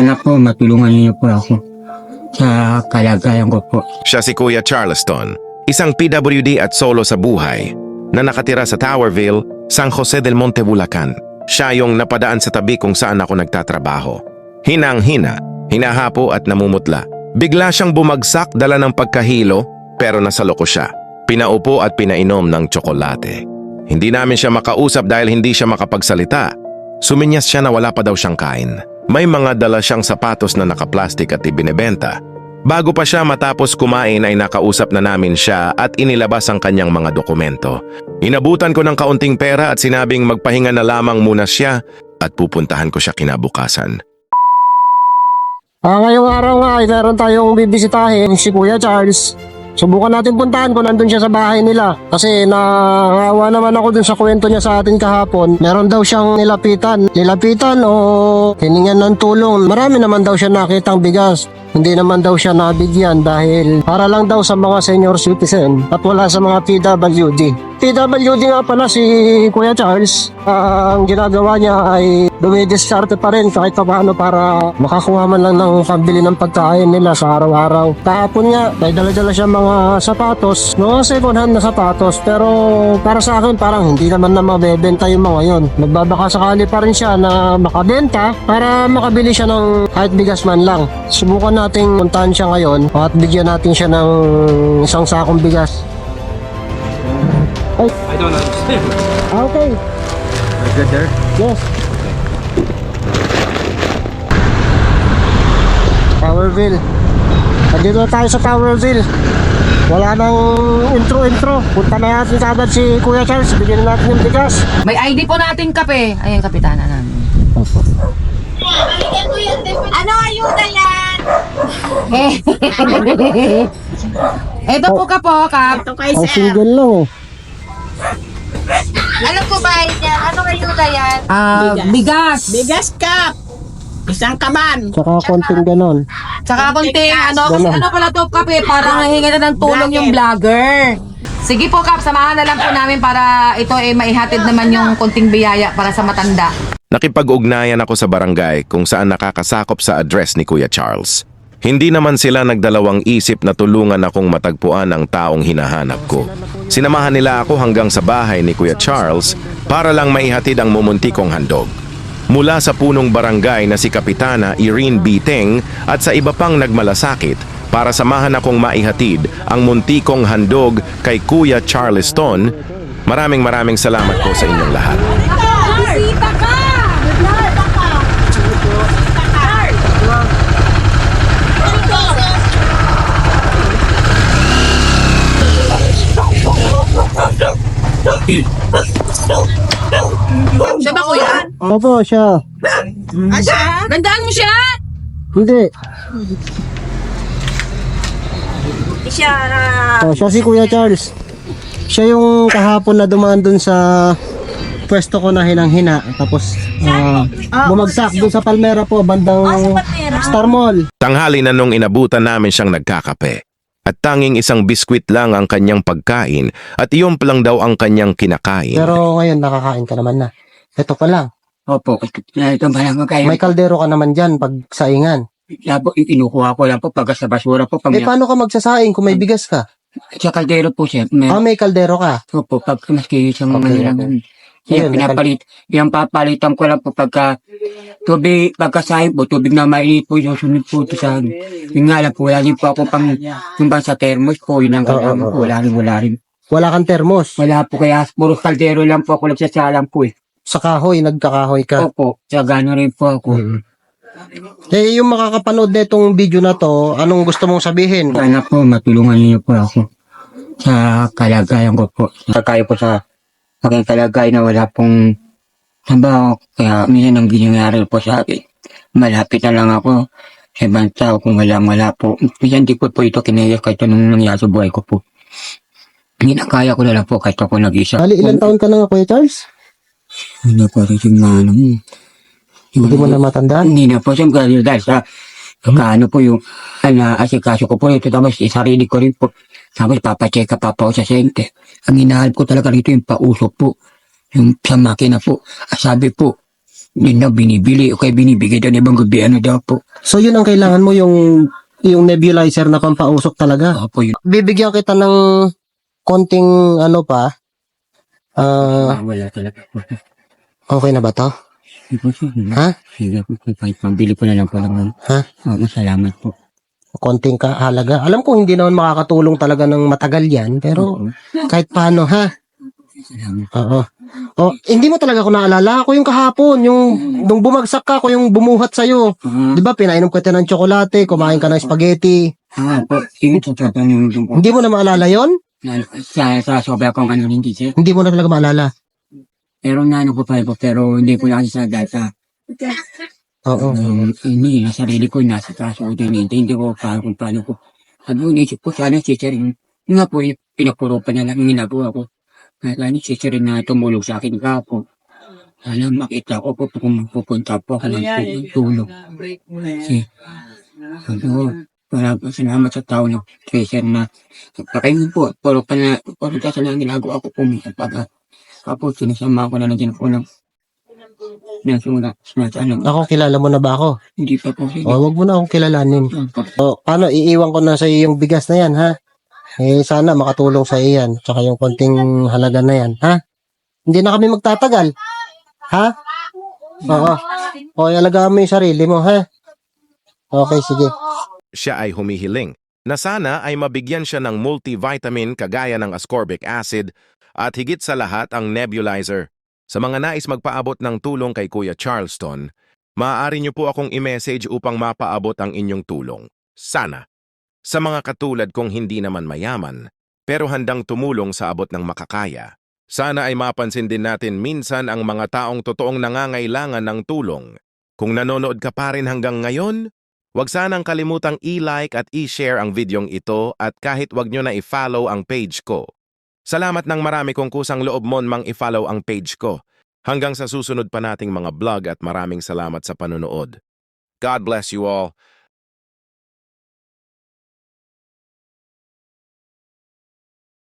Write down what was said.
Sana po matulungan niyo po ako sa kalagayan ko po. Siya si Kuya Charleston, isang PWD at solo sa buhay na nakatira sa Towerville, San Jose del Monte, Bulacan. Siya yung napadaan sa tabi kung saan ako nagtatrabaho. Hinang-hina, hinahapo at namumutla. Bigla siyang bumagsak dala ng pagkahilo pero nasaloko siya. Pinaupo at pinainom ng tsokolate. Hindi namin siya makausap dahil hindi siya makapagsalita. Suminyas siya na wala pa daw siyang kain. May mga dala siyang sapatos na nakaplastik at ibinebenta. Bago pa siya matapos kumain ay nakausap na namin siya at inilabas ang kanyang mga dokumento. Inabutan ko ng kaunting pera at sinabing magpahinga na lamang muna siya at pupuntahan ko siya kinabukasan. Ah, ngayong araw nga ay meron tayong bibisitahin si Kuya Charles. Subukan natin puntahan kung nandun siya sa bahay nila. Kasi naawa naman ako dun sa kwento niya sa atin kahapon. Meron daw siyang nilapitan. Nilapitan o hiningan ng tulong. Marami naman daw siya nakitang bigas. Hindi naman daw siya nabigyan dahil para lang daw sa mga senior citizen at wala sa mga PWD. PWD nga pala si Kuya Charles. Ah, ang ginagawa niya ay dumidiskarte pa rin kahit pa paano para makakuha man lang ng pambili ng pagkain nila sa araw-araw. Kahapon nga, may dala-dala siya mga sapatos, mga second hand na sapatos. Pero para sa akin, parang hindi naman na mabebenta yung mga yon. Magbabaka sakali pa rin siya na makabenta para makabili siya ng kahit bigas man lang. Subukan nating puntahan siya ngayon at bigyan natin siya ng isang sakong bigas. I don't understand. Ah, Okay, We're good there? yes. Towerville. Nandito na tayo sa Towerville. Wala nang intro-intro. Punta na natin agad si Kuya Charles. Bigyan na natin yung bigas. May ID po natin kape. Ayan, kapitana namin. Ano ayuda yan? Ito po ka po, kap. Ito kay Ang sir. single lang eh. Ano po ba yan? Ano ayuda yan? Ah, bigas. Bigas cup. Isang kaban. Tsaka konting ganon. Tsaka konting ano, kasi Ganun. ano pala to kape, parang nahinga na ng tulong yung vlogger. Sige po, Kap, samahan na lang po namin para ito ay maihatid naman yung konting biyaya para sa matanda. Nakipag-ugnayan ako sa barangay kung saan nakakasakop sa address ni Kuya Charles. Hindi naman sila nagdalawang isip na tulungan akong matagpuan ang taong hinahanap ko. Sinamahan nila ako hanggang sa bahay ni Kuya Charles para lang maihatid ang mumuntikong handog. Mula sa punong barangay na si Kapitana Irene Biteng at sa iba pang nagmalasakit para samahan akong maihatid ang muntikong handog kay Kuya Charleston. Maraming maraming salamat po sa inyong lahat. Siya ba, kuya? Opo, siya. Nandaan mo siya? Hindi. Siya na... Oh, siya si Kuya Charles. Siya yung kahapon na dumaan dun sa pwesto ko na hinang-hina. Tapos ah, bumagsak dun sa Palmera po, bandang Star Mall. Tanghali na nung inabutan namin siyang nagkakape. At tanging isang biskwit lang ang kanyang pagkain at iyon pa lang daw ang kanyang kinakain. Pero ngayon nakakain ka naman na. Ito pa lang. Opo, ito ba lang kayo? May kaldero ka naman dyan pag saingan. Yan po, inukuha ko lang po pag sa basura po. Pag Eh paano ka magsasaing kung may bigas ka? sa kaldero po siya. May, Ah, may kaldero ka. Opo, pag maski isang Okay, mga okay. Yan, Ayun, pinapalit. Yan papalitan ko lang po pagka tubig, pagkasahin po, tubig na mainit po yung sunod po ito sa akin. Yun nga lang po, wala rin po ako pang tumbang sa thermos po, yun ang kailangan ko, wala rin, wala rin. Wala kang termos. Wala po, kaya puro kaldero lang po ako nagsasalang po eh. Sa kahoy, nagkakahoy ka. Opo, sa gano'n rin po ako. Eh, yung makakapanood na itong video na to, anong gusto mong sabihin? Sana po, matulungan niyo po ako sa kalagayan ko po. Sa kaya po sa aking kalagayan na wala pong trabaho. Kaya minsan ang ginangyari po sa akin. Malapit na lang ako sa ibang tao kung walang wala po. Minsan di ko po ito kinaya kahit anong nangyari sa buhay ko po. Ginakaya ko na lang po kahit ako nag-isa. Bali, ilang taon ka na nga, Kuya Charles? Hindi po rin yung ano. Hindi mo na matandaan. Hindi na po siyempre dahil sa kaano po yung ano, asikaso ko po ito tapos isarili ko rin po. Tapos papacheck up pa po sa sente. Ang inahalap ko talaga rito yung pausok po. Yung sa makina po. Ah, Sabi po, Hindi na binibili o kaya binibigay daw ng ibang gobyerno daw po. So yun ang kailangan mo yung yung nebulizer na pampausok talaga. Opo yun. Bibigyan kita ng konting ano pa. Ah, Ah, wala talaga okay na ba to? Sige po, sige. Ha? Sige po, kahit pambili ko na lang po lang. Ha? Oo, salamat po. Konting kahalaga. Alam ko hindi naman makakatulong talaga ng matagal yan, pero Oo, kahit paano ha. salamat. Oo. Oh, hindi mo talaga ako naalala. Ako yung kahapon, yung nung bumagsak ka, ako yung bumuhat sa'yo. Ah, Di ba, pinainom kita ng tsokolate, kumain ka ng spaghetti. ah, po. Sige, tatanong yung. Hindi mo na maalala yon? Sa, sa sobra kong ano hindi sir. Hindi mo na talaga maalala. Pero naano po pa po, pero hindi ko lang sa data. Oo. Um, hindi, nasa sarili ko, nasa taas ako din. Hindi, hindi ko pa kung paano ko. Sabi ko, naisip ko, sana si Sir, yun nga po, yung pinapuro pa niya lang yung ginagawa ko. Kaya kaya ni si Sir na tumulong sa akin ka po. Sana makita ko po kung pupunta po ako ng tulong. Kasi, sabi ko, para salamat sa tao ng Sir na pakainin po, puro pa na, puro ka sa lang ginagawa ko po. Pag, tapos, sinasama ko na lang din po ng Nasuna, nasa ano, Ako, kilala mo na ba ako? hindi pa po sige. O, wag mo na akong kilalanin. O, paano, iiwan ko na sa iyo yung bigas na yan, ha? Eh, sana makatulong sa iyo yan. Tsaka yung konting halaga na yan, ha? Hindi na kami magtatagal. Ha? Oo. O, alagaan mo yung sarili mo, ha? Okay, sige. Siya ay humihiling na sana ay mabigyan siya ng multivitamin kagaya ng ascorbic acid at higit sa lahat ang nebulizer. Sa mga nais magpaabot ng tulong kay Kuya Charleston, maaari niyo po akong i-message upang mapaabot ang inyong tulong. Sana. Sa mga katulad kong hindi naman mayaman, pero handang tumulong sa abot ng makakaya. Sana ay mapansin din natin minsan ang mga taong totoong nangangailangan ng tulong. Kung nanonood ka pa rin hanggang ngayon, Huwag sanang kalimutang i-like at i-share ang videong ito at kahit wag nyo na i-follow ang page ko. Salamat ng marami kung kusang loob mon mang i-follow ang page ko. Hanggang sa susunod pa nating mga vlog at maraming salamat sa panonood. God bless you all.